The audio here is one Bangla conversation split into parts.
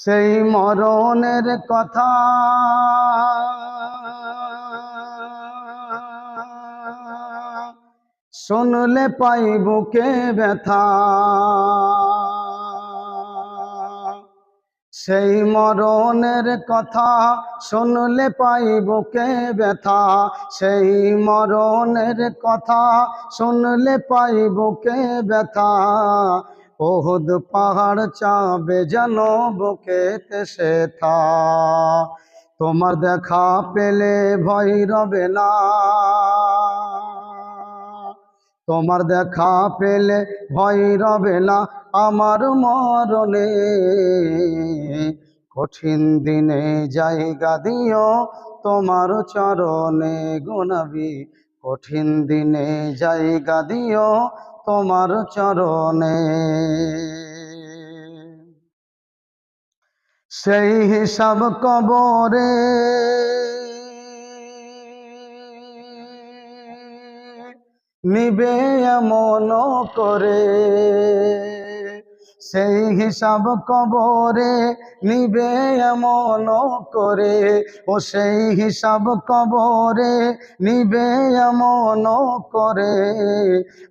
সেই মরণের কথা। শুনলে পাই বুকে ব্যথা। সেই মরণের কথা শুনলে পাই বুকে ব্যথা। সেই মরণের কথা শুনলে পাই বুকে ব্যথা। ওহুদ পাহাড় চাবে যেন বুকেতে সেথা। তোমার দেখা পেলে ভয় রবে না। তোমার দেখা পেলে ভয় রবে না আমার মরণে। কঠিন দিনে জায়গা দিও তোমার চরণে গুণবি কঠিন দিনে জায়গা দিও তোমার চরণে। সেই হিসাব কবরে নিবে এমন করে। সেই হিসাব কবরে নিবে এমন করে। ও সেই হিসাব কবরে নিবে এমন করে।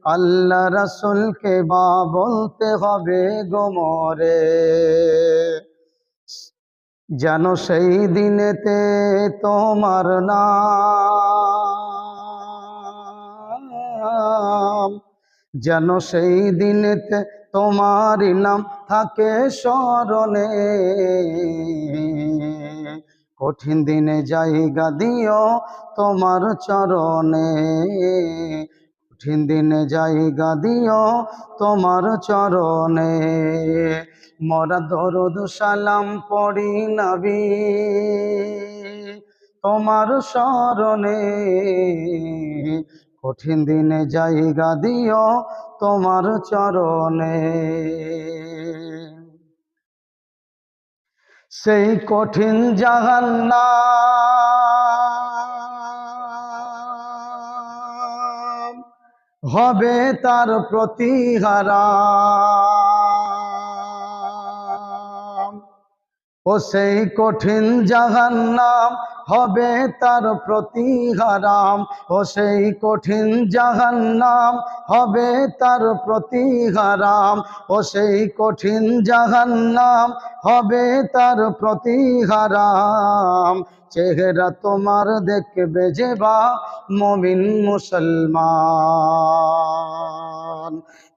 আল্লাহ রসুলকে বা বলতে হবে গোমরে। যেন সেই দিনেতে তোমার নাম, যেন সেই দিনেতে তোমার নাম থাকে স্মরণে। কঠিন দিনে জায়গা দিও তোমার চরণে। কঠিন দিনে জায়গা দিও তোমার চরণে। মরা দরদ সালাম পড়ি নবী তোমার স্মরণে। কঠিন দিনে জায়গা দিও তোমার চরণে। সেই কঠিন জাহান্না হবে তার প্রতিহারা। ও সেই কঠিন জাহান্নাম হবে তার প্রতিহারাম ও সেই কঠিন জাহান্নাম। হবে তার প্রতিহারাম ও সেই কঠিন জাহান্নাম। হবে তার প্রতিহারাম। চেহারা তোমার দেখবে যে বা মমিন মুসলমান।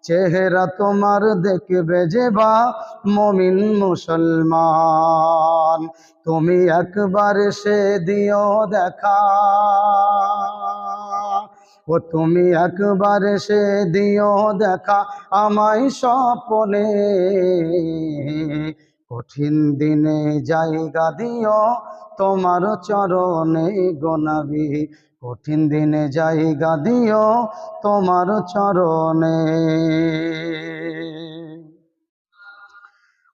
চেহারা তোমার দেখবে যে বা মমিন মুসলমান। তুমি একবার সে দিও দেখা। ও তুমি একবার সে দিও দেখা আমায় স্বপনে। কঠিন দিনে জায়গা দিও, তোমার চরণে গোনাবি কঠিন দিনে জায়গা দিও, তোমার চরণে।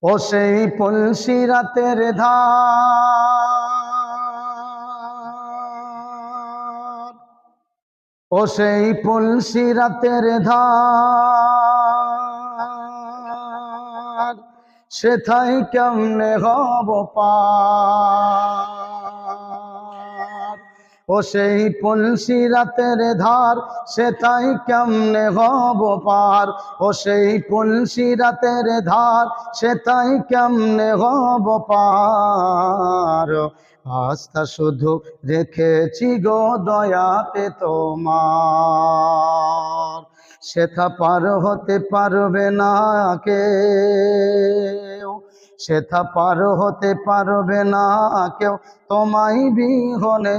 ও সেই পলসি রাতের ধার, ও সেই পলসি রাতের ধার। সেথাই কেমনে হব ও সেই পলসি রাতের ধার সেথাই কেমনে হব পার? ও সেই পলসি রাতের ধার সেথাই কেমনে হব পার? আস্থা শুধু রেখেছি গো দয়াতে তোমার। সেথা পার হতে পারবে না কেউ। সেথা পার হতে পারবে না কেউ তোমায় বিহনে।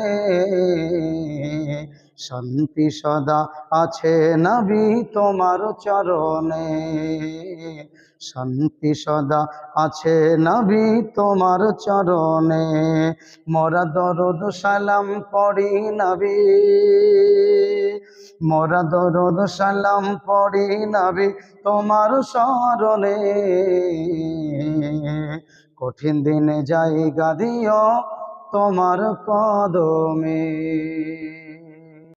শান্তি সদা আছে নবী তোমার চরণে। শান্তি সদা আছে নবী তোমার চরণে। মোরা দরদ সালাম পড়ি নবী। মোরা দরদ সালাম পড়ি নাবি তোমার স্মরণে। কঠিন দিনে যাই গাদিও তোমার কদমে।